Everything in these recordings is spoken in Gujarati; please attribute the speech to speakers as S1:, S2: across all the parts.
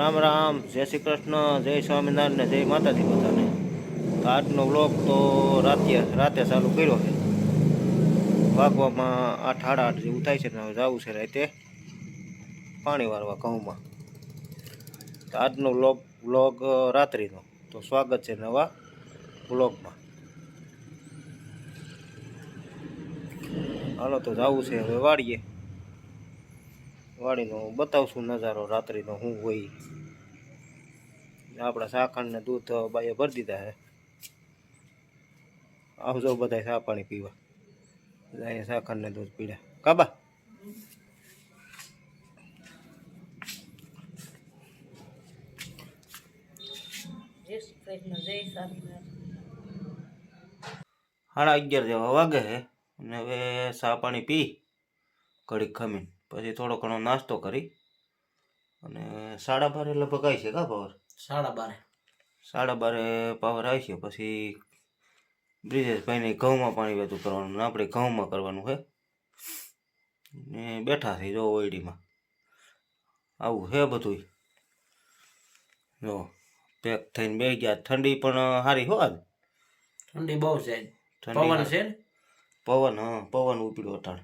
S1: રામ રામ. જય શ્રી કૃષ્ણ. જય સ્વામિનારાયણ જય માતાજી બધાને. તો આજનો વ્લોગ તો રાતે રાતે ચાલુ કર્યો છે. વાગવામાં આઠ સાડા આઠ જેવું થાય છે ને હવે જવું છે રાતે. પાણી વારવા ઘઉંમાં. તો આજનો વ્લોગ વ્લોગ રાત્રિનો. તો સ્વાગત છે નવા બ્લોગમાં હાલો તો જવું છે હવે વાડીએ. વાડીનો બતાવશું નજારો, રાત્રિનો હું હોય. આપણા સાખણને દૂધ બાઈએ ભરી દીધા છે આવજો બધા સા પાણી પીવા. અહીંયા શાખંડ ને દૂધ પીડ્યા. કાબા
S2: જય જય
S1: સાડા અગિયાર જેવા વાગે અને હવે સા પાણી પી. ઘડીક ખમીને. પછી થોડો ઘણો નાસ્તો કરી અને સાડા બારે લગભગ આવી છે કા પાવર
S2: સાડા બારે.
S1: સાડા બારે પાવર આવી છે પછી બ્રિજેશભાઈને ઘઉંમાં પાણી વહેતું કરવાનું ને આપણે ઘઉંમાં કરવાનું છે ને બેઠા છે જો ઓયડીમાં. આવું છે બધું જો પેક થઈને બે ગયા. ઠંડી પણ સારી હો આજ
S2: ઠંડી બહુ છે. પવન છે ને?
S1: પવન હા પવન ઉપડ્યો અટાણ.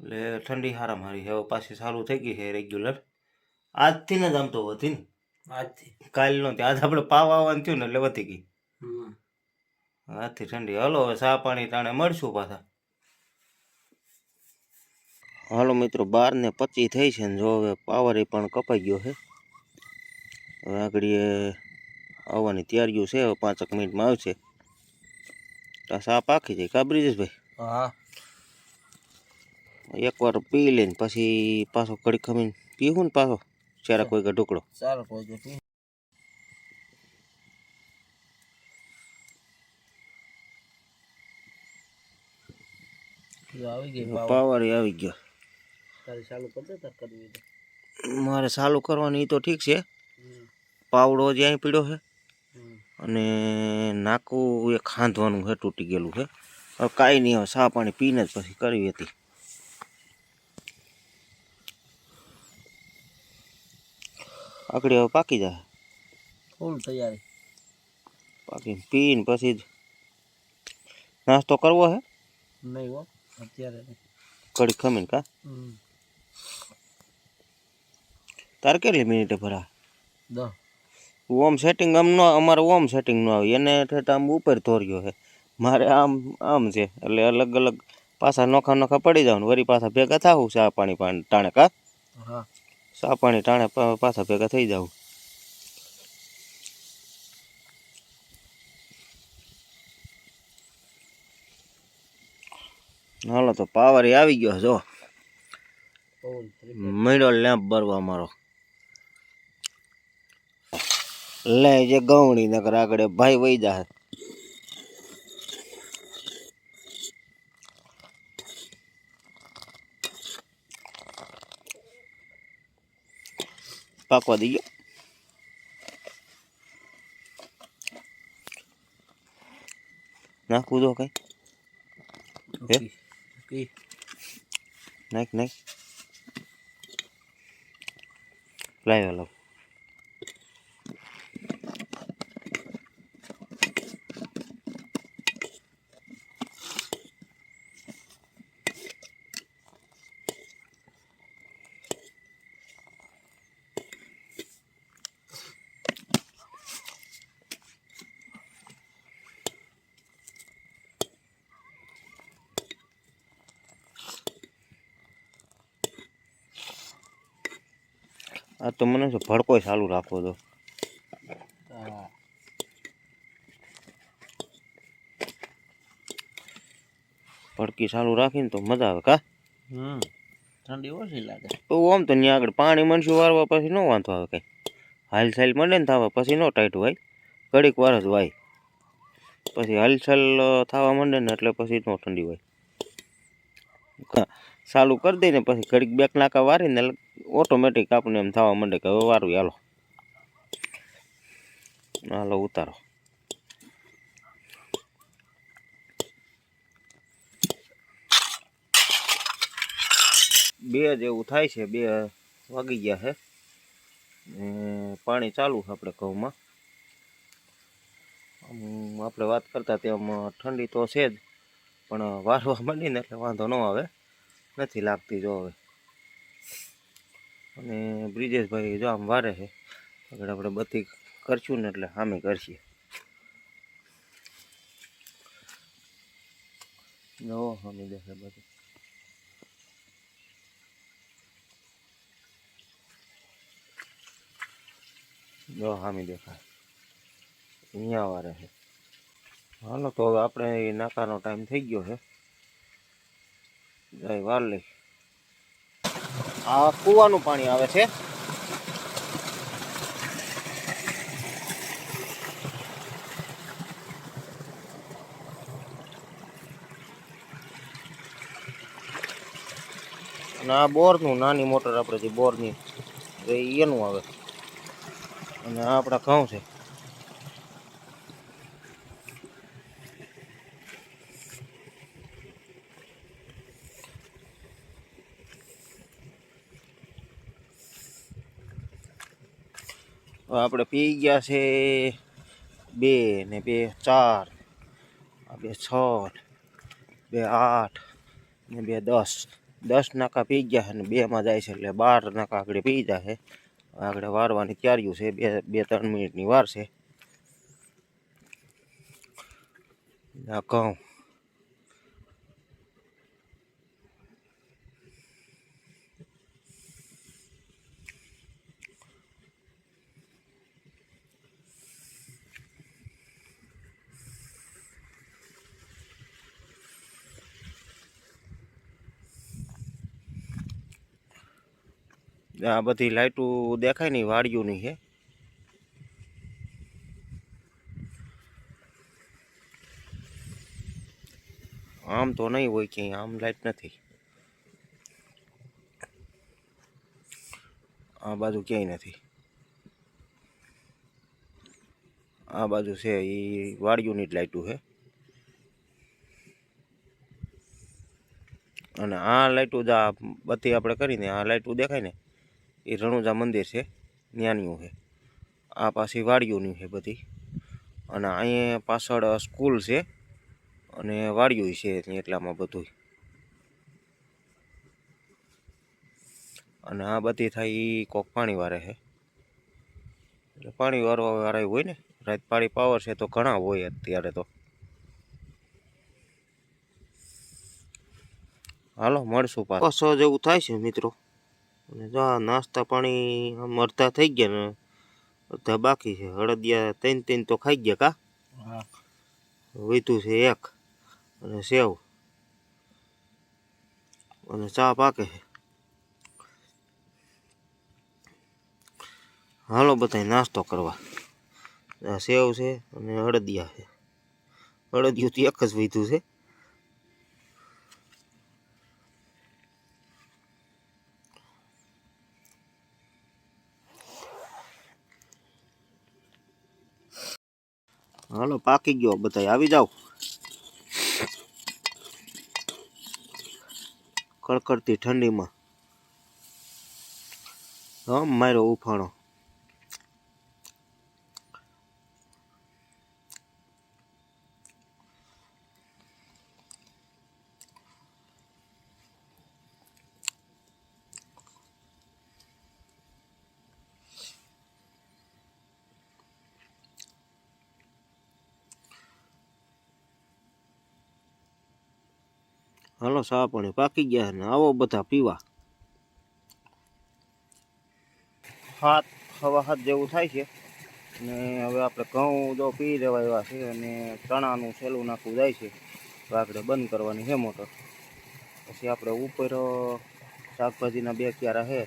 S1: એટલે ઠંડી હારામાં હારી હવે પાછી સારું થઈ ગઈ છે રેગ્યુલર આજથી ને જ આમ તો વધી ને.
S2: આજથી.
S1: કાલનો ત્યાં આજ આપણે પાવા આવવાનું થયું ને એટલે વધી ગઈ. આજથી ઠંડી. હાલો હવે સા પાણી ટાણે મળશું પાછા. હાલો મિત્રો બાર ને પચી થઈ છે ને જો હવે પાવર એ પણ કપાઈ ગયો છે. હવે આગળ આવવાની તૈયારીઓ છે. હવે પાંચક મિનિટમાં આવશે. સાપ આખી જાય. કા બ્રિજેશભાઈ?
S2: હા.
S1: એકવાર પી લઈને પછી પાછો કડી ખમીને પીવું ને પાછો ચારા કોઈ ઢોકળો.
S2: સારું કોઈ
S1: પાવર. આવી ગયો. મારે ચાલુ કરવાની એ તો ઠીક છે. પાવડો જ અહીં પીડ્યો છે. અને નાકું એ ખાંધવાનું છે તૂટી ગયેલું છે હવે કાંઈ નહીં હવે સા પાણી પીને જ પછી કરવી હતી. આગળ હવે પાકી જાય
S2: ફૂલ તૈયારી
S1: પાકી પીને પછી જ નાસ્તો કરવો છે
S2: નહીં હો અત્યારે નહીં.
S1: કડી ખમીને કા
S2: હમ.
S1: તારે કેટલી મિનિટે ભરા
S2: દસ
S1: ઓમ સેટિંગ આમ નો અમારે ઓમ સેટિંગ નો આવે એને ઠેઠ આમ ઉપર ધોર્યો છે મારે આમ આમ છે એટલે અલગ અલગ પાછા નોખા નોખા પડી જાવ વળી પાછા ભેગા થાવું ચા પાણી પાણી ટાણે કા
S2: હા
S1: ચા પાણી ટાણે પાછા ભેગા થઈ જાવ હાલો તો પાવર આવી ગયો જો. મળ્યો લેમ્પ ભરવા મારો. લે જે ગવણી નગર આગળ ભાઈ વહી જા પાકવા દઈ ગયો નાખવું દો કઈ હે?
S2: ઓકે ઓકે
S1: નાખ નાખ લાવ્યો લાવ આ તો મને છે ભડકો ચાલુ રાખો દો ભડકી ચાલુ રાખીને તો મજા આવે કા?
S2: હમ ઠંડી ઓછી લાગે.
S1: તો આમ તો ત્યાં આગળ પાણી મનશું વારવા પછી નો વાંધો આવે કઈ. હાલચાલ મળે ને થવા પછી નો ટાઈટ હોય. ઘડીક વાર જ હોય પછી હલચલ થવા માંડે ને એટલે પછી ન ઠંડી હોય. ચાલુ કરી દઈને પછી ઘડીક બેક નાકા વારીને ઓટોમેટિક આપણને એમ થવા માંડે કે હવે વારું હાલો. હાલો ઉતારો. બે જેવું થાય છે, બે વાગી ગયા છે. પાણી ચાલુ છે આપણે ઘઉંમાં. આપણે વાત કરતા તેમ ઠંડી તો છે જ, પણ વારવા માંડીને એટલે વાંધો ન આવે. નથી લાગતી જો હવે. અને બ્રિજેશભાઈ જો આમ વારે છે. આગળ આપણે બધી કરશું ને એટલે સામે કરશે. નવો સામે દેખાય બધું. જો સામે દેખાય. અહીંયા વારે છે. હાલો તો હવે આપણે નાકાનો ટાઈમ થઈ ગયો છે. જાય વાર આ કૂવાનું પાણી આવે છે. અને આ બોરનું નાની મોટર આપણે જે બોરની એનું આવે. અને આ આપણા ઘઉં છે. આપણે પી ગયા છે બે ને બે ચાર બે છ, બે આઠ ને બે દસ. દસ નાકા પી ગયા છે ને બેમાં જાય છે એટલે બાર નાકા આગળ પી જાય છે. આગળ વારવાની તૈયારીઓ છે, બે બે, ત્રણ મિનિટની વાર છે. ઘઉં આ બધી લાઈટો દેખાય નહીં, વાડીઓની છે આમ તો નહીં હોય ક્યાંય, આમ લાઈટ નથી. આ બાજુ ક્યાંય નથી. આ બાજુ છે એ વાડીઓની જ લાઇટું છે અને આ લાઈટો જ આ બધી આપણે કરીને, આ લાઈટો દેખાય ને એ રણુજા મંદિર છે ત્યાંનું છે. આ પાછી વાડીઓની છે બધી. અને અહીંયા પાછળ સ્કૂલ છે અને વાડીઓ છે એટલામાં બધું અને આ બધી થાય એ કોક પાણી વારે છે. એટલે પાણી વારવા વાળા હોય ને, રાત પાણી પાવર છે તો ઘણા હોય અત્યારે તો. હાલો, મળશું પાછો જેવું થાય છે મિત્રો. અને જો આ નાસ્તા પાણી આમ અડધા થઈ ગયા ને અડધા બાકી છે. હળદિયા ત્રણ ત્રણ તો ખાઈ ગયા કા? વીતું છે એક અને સેવ. અને ચા પાકે છે. હાલો બધા નાસ્તો કરવા. આ સેવ છે અને હળદિયા છે. હળદિયું તો એક જ વીધું છે. હાલો પાકી ગયો બધા આવી જાઓ. કડકડતી ઠંડીમાં. હમ મારો ઉફાણો હાલો સા પાણી પાકી ગયા ને આવો બધા પીવા. હાથ, હવા હાથ જેવું થાય છે. ને હવે આપણે ઘઉં જો પી દેવા એવા છે અને ચણાનું સેલું નાખવું જાય છે. તો આપણે બંધ કરવાની છે મોટર. પછી આપણે ઉપર શાકભાજીના બે ક્યારા છે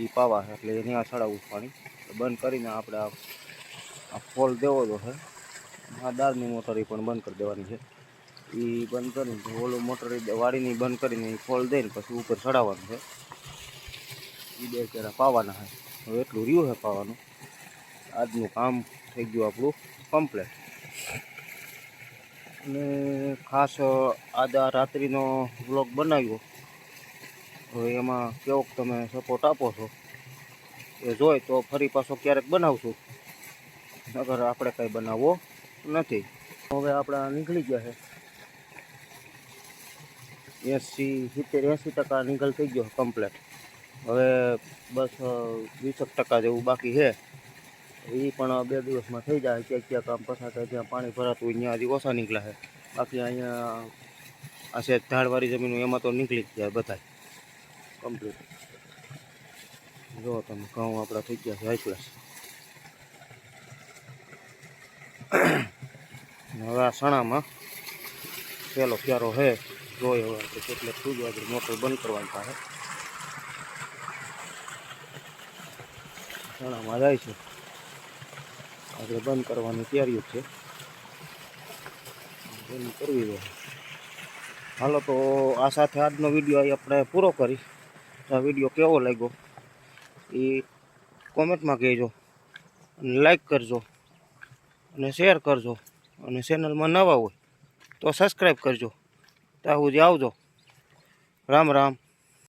S1: એ પાવા છે, એટલે એને આ ચડાવવું પાણી બંધ કરીને આપણે આ ફોલ દેવો તો છે. આ દાળની મોટર એ પણ બંધ કરી દેવાની છે. એ બંધ કરીને ઓલું મોટર એ વાડીની બંધ કરીને એ ફોલ દઈને પછી ઉપર ચડાવવાનું છે. એ બે કેરા પાવાના છે. હવે એટલું રહ્યું છે પાવાનું. આજનું કામ થઈ ગયું આપણું કમ્પ્લેટ અને ખાસ આજ આ રાત્રિનો બ્લોગ બનાવ્યો. હવે એમાં કેવોક તમે સપોર્ટ આપો છો. એ જોઈ તો ફરી પાછો ક્યારેક બનાવશું. નગર આપણે કંઈ બનાવવો નથી. હવે આપણા નીકળી ગયા છે. એંસી, સિત્તેર, એંસી ટકા નીકળ થઈ ગયો કમ્પ્લેટ હવે બસ વીસેક ટકા જેવું બાકી છે. એ પણ બે દિવસમાં થઈ જાય, ક્યાંક ક્યાંક આમ પસાર થાય, જ્યાં પાણી ભરાતું હોય, ત્યાં હજી ઓછા નીકળ્યા છે. બાકી અહીંયા આ છે ઝાડવાળી જમીન, એમાં તો નીકળી જ જાય બધા કમ્પ્લીટ જો તમે ઘઉં આપણા થઈ ગયા છે હાઈ ક્લાસ હવે આ સણામાં પેલો ક્યારો છે. જોઈએ હવે આપણે કેટલે સુધી આપણે મોટર બંધ કરવાની પાસે. સણામાં જાય છે. આપણે બંધ કરવાની તૈયારી છે. બંધ કરવી જોઈએ હાલો તો આ સાથે આજનો વીડિયો અહીં આપણે પૂરો કરી આ વીડિયો કેવો લાગ્યો એ કોમેન્ટમાં કહેજો. અને લાઈક કરજો. અને શેર કરજો. અને ચેનલમાં નવા હોય તો સબસ્ક્રાઈબ કરજો. ત્યાં સુધી આવજો. રામ રામ.